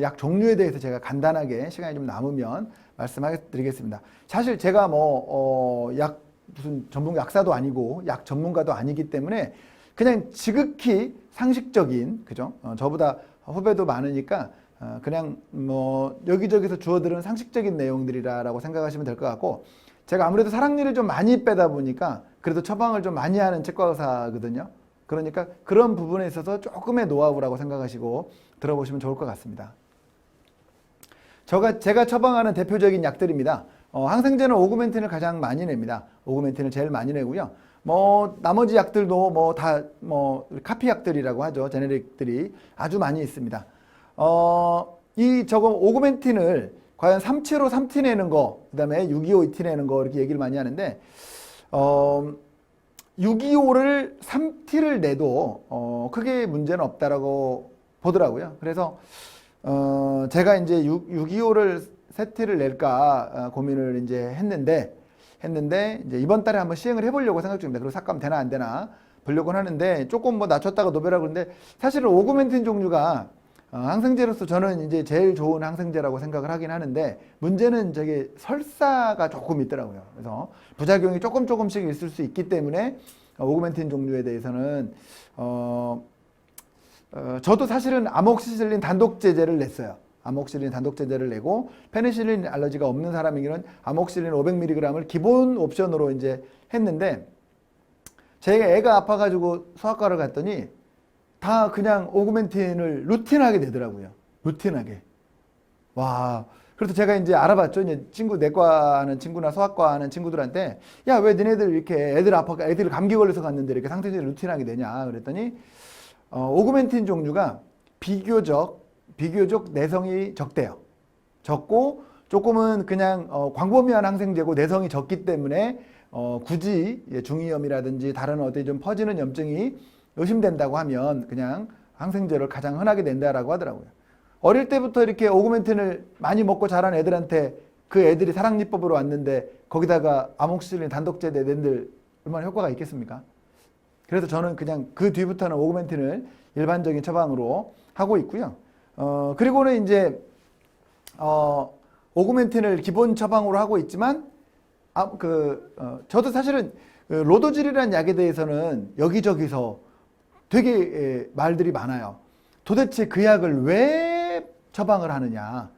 약 종류에 대해서 제가 간단하게 시간이 좀 남으면 말씀하게 드리겠습니다. 사실 제가 뭐, 어, 약, 무슨 전문 약사도 아니고 약 전문가도 아니기 때문에 그냥 지극히 상식적인, 그죠? 어, 저보다 후배도 많으니까 어, 그냥 뭐 여기저기서 주워들은 상식적인 내용들이라고 생각하시면 될 것 같고 제가 아무래도 사랑니를 좀 많이 빼다 보니까 그래도 처방을 좀 많이 하는 치과 의사거든요. 그러니까 그런 부분에 있어서 조금의 노하우라고 생각하시고 들어보시면 좋을 것 같습니다. 제가, 제가 처방하는 대표적인 약들입니다. 어, 항생제는 오구멘틴을 가장 많이 냅니다. 오구멘틴을 제일 많이 내고요. 뭐 나머지 약들도 뭐다뭐 카피 약들이라고 하죠. 제네릭들이 아주 많이 있습니다. 어, 이 저거 오구멘틴을 과연 375 3T 내는 거, 그다음에 625 2T 내는 거 이렇게 얘기를 많이 하는데 어 625를 3T를 내도 어, 크게 문제는 없다라고 보더라고요. 그래서 어, 제가 이제 6, 625를 세 T를 낼까 어, 고민을 이제 했는데 했는데 이제 이번 달에 한번 시행을 해보려고 생각 중입니다. 그리고 삭감 되나 안 되나 보려고는 하는데 조금 뭐 낮췄다가 노벨하고 그러는데 사실은 오구멘틴 종류가 어, 항생제로서 저는 이제 제일 좋은 항생제라고 생각을 하긴 하는데 문제는 저게 설사가 조금 있더라고요. 그래서 부작용이 조금 조금씩 있을 수 있기 때문에 어, 오구멘틴 종류에 대해서는 어, 어, 저도 사실은 아목시실린 단독 제제를 냈어요. 아목실린 단독 제제를 내고 페니실린 알러지가 없는 사람에게는 아목실린 500mg을 기본 옵션으로 이제 했는데 제가 애가 아파가지고 소아과를 갔더니 다 그냥 오구멘틴을 루틴하게 되더라고요. 루틴하게. 와. 그래서 제가 이제 알아봤죠. 이제 친구 내과 하는 친구나 소아과 하는 친구들한테 야, 왜 니네들 이렇게 애들 아파, 애들 감기 걸려서 갔는데 이렇게 상태제를 루틴하게 되냐. 그랬더니 어, 오구멘틴 종류가 비교적, 비교적 내성이 적대요. 적고 조금은 그냥 어, 광범위한 항생제고 내성이 적기 때문에 어, 굳이 예, 중이염이라든지 다른 어디 좀 퍼지는 염증이 의심된다고 하면 그냥 항생제를 가장 흔하게 낸다라고 하더라고요. 어릴 때부터 이렇게 오구멘틴을 많이 먹고 자란 애들한테 그 애들이 사랑니법으로 왔는데 거기다가 아목실린 단독제대 낸들 얼마나 효과가 있겠습니까? 그래서 저는 그냥 그 뒤부터는 오구멘틴을 일반적인 처방으로 하고 있고요. 어, 그리고는 이제, 어, 오구멘틴을 기본 처방으로 하고 있지만, 아, 그, 어, 저도 사실은 그 로도질이라는 약에 대해서는 여기저기서 되게 에, 말들이 많아요. 도대체 그 약을 왜 처방을 하느냐.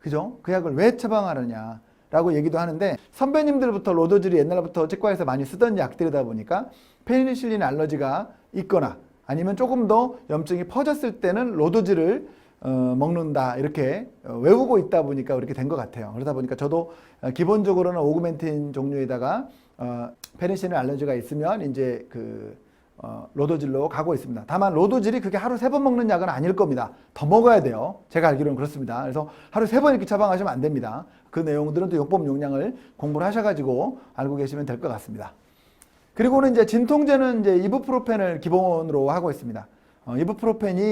그죠? 그 약을 왜 처방하느냐. 라고 얘기도 하는데 선배님들부터 로도질이 옛날부터 치과에서 많이 쓰던 약들이다 보니까 페니실린 알러지가 있거나 아니면 조금 더 염증이 퍼졌을 때는 로도질을 어, 먹는다 이렇게 어, 외우고 있다 보니까 그렇게 된 것 같아요. 그러다 보니까 저도 어, 기본적으로는 오그멘틴 종류에다가 어, 페니실린 알러지가 있으면 이제 그 어, 로도질로 가고 있습니다. 다만 로도질이 그게 하루 세 번 먹는 약은 아닐 겁니다. 더 먹어야 돼요. 제가 알기로는 그렇습니다. 그래서 하루 세 번 이렇게 처방하시면 안 됩니다. 그 내용들은 또 요법 용량을 공부를 하셔가지고 알고 계시면 될 것 같습니다. 그리고는 이제 진통제는 이제 이부프로펜을 기본으로 하고 있습니다. 어, 이부프로펜이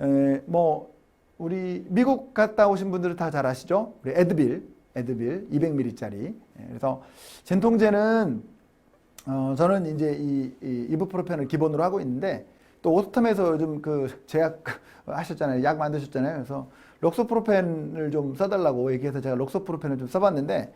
에, 뭐 우리 미국 갔다 오신 분들은 다 잘 아시죠? 우리 에드빌, 에드빌 200ml짜리. 그래서 진통제는 어, 저는 이제 이, 이 이부프로펜을 기본으로 하고 있는데 또 오스텀에서 요즘 그 제약 하셨잖아요. 약 만드셨잖아요. 그래서 록소프로펜을 좀 써달라고 얘기해서 제가 록소프로펜을 좀 써봤는데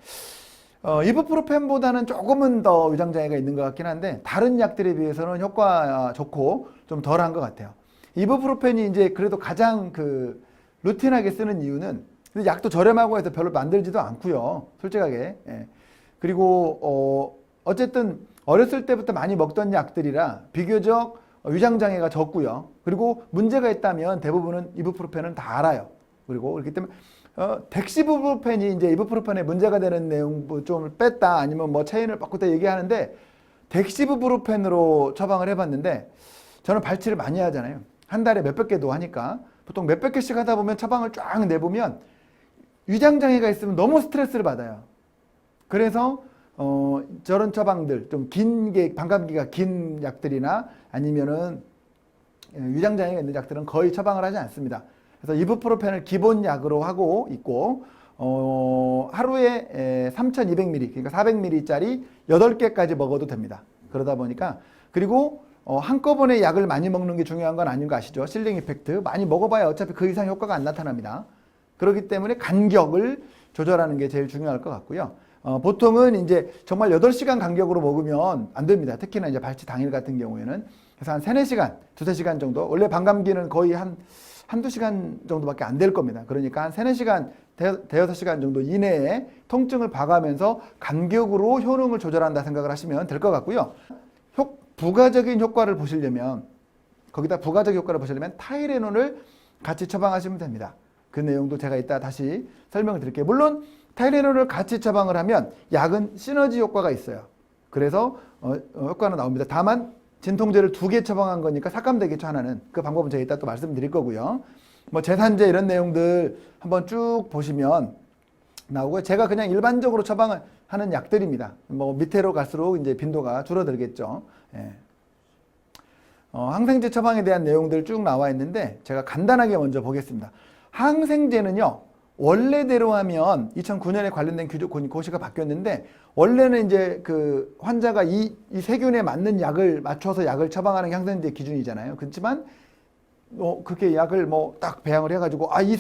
어, 이부프로펜보다는 조금은 더 위장장애가 있는 것 같긴 한데 다른 약들에 비해서는 효과 좋고 좀 덜한 것 같아요. 이부프로펜이 이제 그래도 가장 그 루틴하게 쓰는 이유는 약도 저렴하고 해서 별로 만들지도 않고요. 솔직하게. 예. 그리고 어, 어쨌든 어렸을 때부터 많이 먹던 약들이라 비교적 위장장애가 적고요. 그리고 문제가 있다면 대부분은 이부프로펜은 다 알아요. 그리고 그렇기 때문에 어, 덱시부프로펜이 이제 이부프로펜에 문제가 되는 내용 뭐좀 뺐다 아니면 뭐 체인을 바꿨다 얘기하는데 덱시부프로펜으로 처방을 해봤는데 저는 발치를 많이 하잖아요. 한 달에 몇백 개도 하니까 보통 몇백 개씩 하다 보면 처방을 쫙 내보면 위장장애가 있으면 너무 스트레스를 받아요. 그래서 어, 저런 처방들 좀 긴 게 반감기가 긴 약들이나 아니면은 예, 위장장애가 있는 약들은 거의 처방을 하지 않습니다. 그래서 이부프로펜을 기본 약으로 하고 있고 어, 하루에 에, 3,200ml 그러니까 400ml짜리 8개까지 먹어도 됩니다. 그러다 보니까 그리고 어, 한꺼번에 약을 많이 먹는 게 중요한 건 아닌 거 아시죠? 실링 이펙트 많이 먹어봐야 어차피 그 이상 효과가 안 나타납니다. 그렇기 때문에 간격을 조절하는 게 제일 중요할 것 같고요. 어, 보통은 이제 정말 8시간 간격으로 먹으면 안 됩니다. 특히나 이제 발치 당일 같은 경우에는. 그래서 한 3, 4시간, 2, 3시간 정도. 원래 반감기는 거의 한 한두 시간 정도밖에 안 될 겁니다. 그러니까 한 3, 4시간, 대, 대여섯 시간 정도 이내에 통증을 봐가면서 간격으로 효능을 조절한다 생각을 하시면 될 것 같고요. 효, 부가적인 효과를 보시려면 거기다 부가적 효과를 보시려면 타이레놀을 같이 처방하시면 됩니다. 그 내용도 제가 이따 다시 설명을 드릴게요. 물론 타이레놀을 같이 처방을 하면 약은 시너지 효과가 있어요. 그래서 어, 어, 효과는 나옵니다. 다만 진통제를 두 개 처방한 거니까 삭감되겠죠 하나는 그 방법은 제가 이따 또 말씀드릴 거고요. 뭐 재산제 이런 내용들 한번 쭉 보시면 나오고요. 제가 그냥 일반적으로 처방을 하는 약들입니다. 뭐 밑으로 갈수록 이제 빈도가 줄어들겠죠. 예. 어, 항생제 처방에 대한 내용들 쭉 나와 있는데 제가 간단하게 먼저 보겠습니다. 항생제는요. 원래대로 하면 2009년에 관련된 규조 고시가 바뀌었는데 원래는 이제 그 환자가 이, 이 세균에 맞는 약을 맞춰서 약을 처방하는 게 항생제 기준이잖아요. 그렇지만 뭐 그렇게 약을 뭐 딱 배양을 해가지고 아이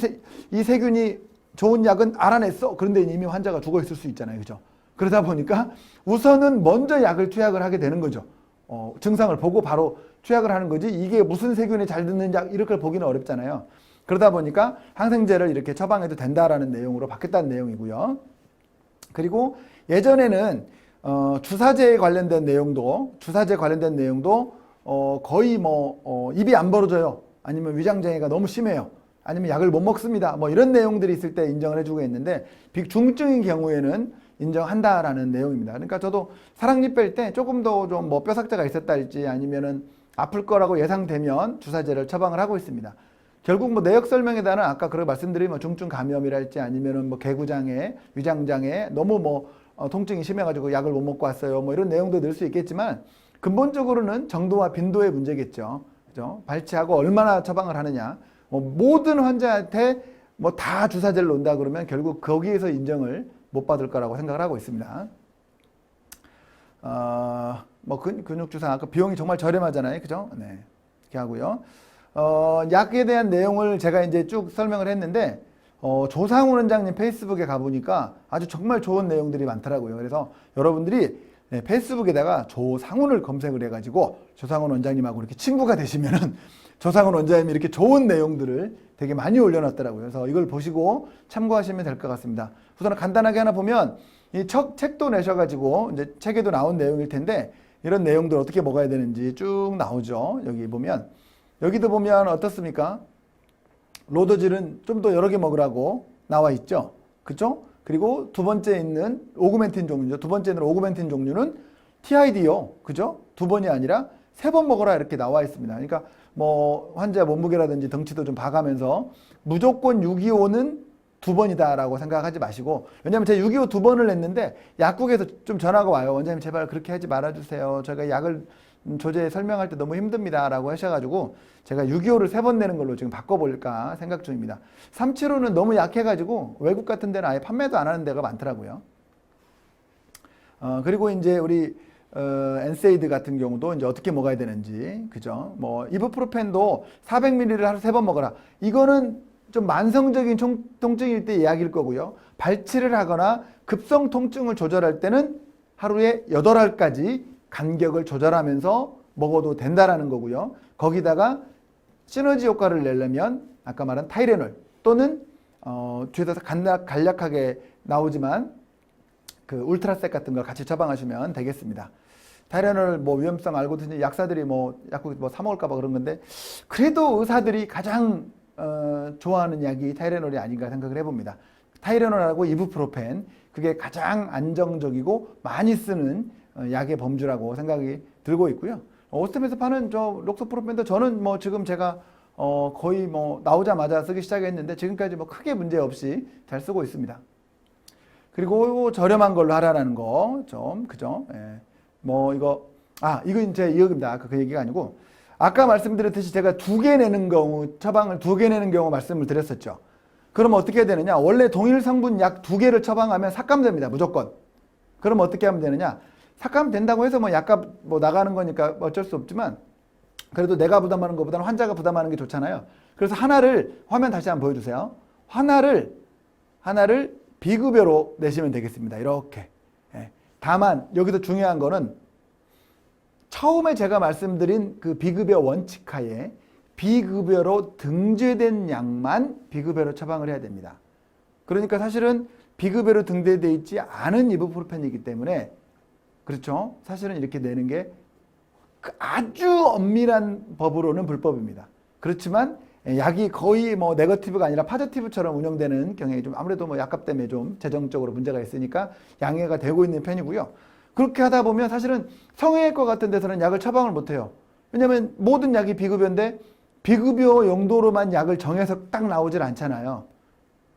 이 세균이 좋은 약은 알아냈어. 그런데 이미 환자가 죽어 있을 수 있잖아요. 그죠? 그러다 보니까 우선은 먼저 약을 투약을 하게 되는 거죠. 어, 증상을 보고 바로 투약을 하는 거지 이게 무슨 세균에 잘 듣는 약 이렇게 보기는 어렵잖아요. 그러다 보니까 항생제를 이렇게 처방해도 된다라는 내용으로 바뀌었다는 내용이고요. 그리고 예전에는 어, 주사제에 관련된 내용도 주사제 관련된 내용도 어, 거의 뭐 어, 입이 안 벌어져요. 아니면 위장장애가 너무 심해요. 아니면 약을 못 먹습니다. 뭐 이런 내용들이 있을 때 인정을 해주고 있는데 비중증인 경우에는 인정한다라는 내용입니다. 그러니까 저도 사랑니 뺄 때 조금 더 좀 뭐 뼈삭자가 있었다 할지 아니면은 아플 거라고 예상되면 주사제를 처방을 하고 있습니다. 결국 뭐 내역 설명에다는 아까 그렇게 말씀드린 뭐 중증 감염이랄지 아니면은 뭐 개구장애, 위장장애 너무 뭐 어, 통증이 심해가지고 약을 못 먹고 왔어요. 뭐 이런 내용도 넣을 수 있겠지만 근본적으로는 정도와 빈도의 문제겠죠. 그죠? 발치하고 얼마나 처방을 하느냐. 뭐 모든 환자한테 뭐 다 주사제를 놓는다 그러면 결국 거기에서 인정을 못 받을 거라고 생각을 하고 있습니다. 어, 뭐 근, 근육 주사 아까 비용이 정말 저렴하잖아요, 그죠? 네, 이렇게 하고요. 어, 약에 대한 내용을 제가 이제 쭉 설명을 했는데 어, 조상훈 원장님 페이스북에 가보니까 아주 정말 좋은 내용들이 많더라고요. 그래서 여러분들이 네, 페이스북에다가 조상훈을 검색을 해가지고 조상훈 원장님하고 이렇게 친구가 되시면은 조상훈 원장님이 이렇게 좋은 내용들을 되게 많이 올려놨더라고요. 그래서 이걸 보시고 참고하시면 될 것 같습니다. 우선 간단하게 하나 보면 이 책, 책도 내셔가지고 이제 책에도 나온 내용일 텐데 이런 내용들 어떻게 먹어야 되는지 쭉 나오죠. 여기 보면 여기도 보면 어떻습니까? 로더질은 좀 더 여러 개 먹으라고 나와 있죠. 그죠? 그리고 두 번째 있는 오그멘틴 종류죠. 두 번째 있는 오그멘틴 종류는 TID요. 그죠? 두 번이 아니라 세 번 먹어라 이렇게 나와 있습니다. 그러니까 뭐 환자 몸무게라든지 덩치도 좀 봐가면서 무조건 625는 두 번이다라고 생각하지 마시고 왜냐하면 제가 625 두 번을 냈는데 약국에서 좀 전화가 와요. 원장님 제발 그렇게 하지 말아주세요. 저희가 약을 조제 설명할 때 너무 힘듭니다라고 하셔가지고 제가 625를 세 번 내는 걸로 지금 바꿔볼까 생각 중입니다. 375는 너무 약해가지고 외국 같은 데는 아예 판매도 안 하는 데가 많더라고요. 어, 그리고 이제 우리 어, 엔세이드 같은 경우도 이제 어떻게 먹어야 되는지 그죠? 뭐 이부프로펜도 400ml를 하루 세 번 먹어라. 이거는 좀 만성적인 총, 통증일 때 이야기일 거고요. 발치를 하거나 급성 통증을 조절할 때는 하루에 8알까지 간격을 조절하면서 먹어도 된다라는 거고요. 거기다가 시너지 효과를 내려면 아까 말한 타이레놀 또는 어, 뒤에서 간략, 간략하게 나오지만 그 울트라색 같은 걸 같이 처방하시면 되겠습니다. 타이레놀 뭐 위험성 알고 드는 약사들이 뭐 약국 뭐 사 먹을까봐 그런 건데 그래도 의사들이 가장 어, 좋아하는 약이 타이레놀이 아닌가 생각을 해봅니다. 타이레놀하고 이부프로펜 그게 가장 안정적이고 많이 쓰는 어, 약의 범주라고 생각이 들고 있고요. 오스템에서 파는 저 록소프로펜도 저는 뭐 지금 제가 어 거의 뭐 나오자마자 쓰기 시작했는데 지금까지 뭐 크게 문제 없이 잘 쓰고 있습니다. 그리고 저렴한 걸로 하라는 거 좀 그죠? 예. 뭐 이거 아 이거 이제 이겁니다. 아까 그 얘기가 아니고 아까 말씀드렸듯이 제가 두 개 내는 경우 처방을 두 개 내는 경우 말씀을 드렸었죠. 그럼 어떻게 해야 되느냐? 원래 동일 성분 약 두 개를 처방하면 삭감됩니다. 무조건. 그럼 어떻게 하면 되느냐? 삭감 된다고 해서 뭐 약값 뭐 나가는 거니까 어쩔 수 없지만 그래도 내가 부담하는 것보다는 환자가 부담하는 게 좋잖아요. 그래서 하나를 화면 다시 한번 보여주세요. 하나를 하나를 비급여로 내시면 되겠습니다. 이렇게. 예. 다만 여기서 중요한 거는 처음에 제가 말씀드린 그 비급여 원칙하에 비급여로 등재된 양만 비급여로 처방을 해야 됩니다. 그러니까 사실은 비급여로 등재되어 있지 않은 이부프로펜이기 때문에 그렇죠. 사실은 이렇게 내는 게그 아주 엄밀한 법으로는 불법입니다. 그렇지만 약이 거의 뭐 네거티브가 아니라 파저티브처럼 운영되는 경향이 좀 아무래도 뭐 약값 때문에 좀 재정적으로 문제가 있으니까 양해가 되고 있는 편이고요. 그렇게 하다 보면 사실은 성형외과 같은 데서는 약을 처방을 못 해요. 왜냐하면 모든 약이 비급여인데 비급여 용도로만 약을 정해서 딱 나오질 않잖아요.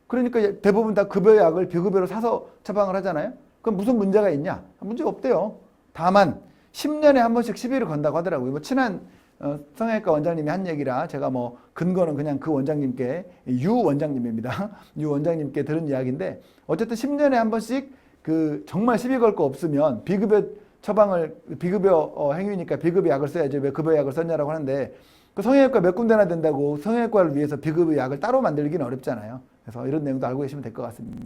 그러니까 대부분 다 급여약을 비급여로 사서 처방을 하잖아요. 그럼 무슨 문제가 있냐? 문제가 없대요. 다만 10년에 한 번씩 시비를 건다고 하더라고요. 뭐 친한 어, 성형외과 원장님이 한 얘기라 제가 뭐 근거는 그냥 그 원장님께 유 원장님입니다. 유 원장님께 들은 이야기인데 어쨌든 10년에 한 번씩 그 정말 시비 걸 거 없으면 비급여 처방을 비급여 어, 행위니까 비급여 약을 써야지 왜 급여 약을 썼냐라고 하는데 그 성형외과 몇 군데나 된다고 성형외과를 위해서 비급여 약을 따로 만들기는 어렵잖아요. 그래서 이런 내용도 알고 계시면 될 것 같습니다.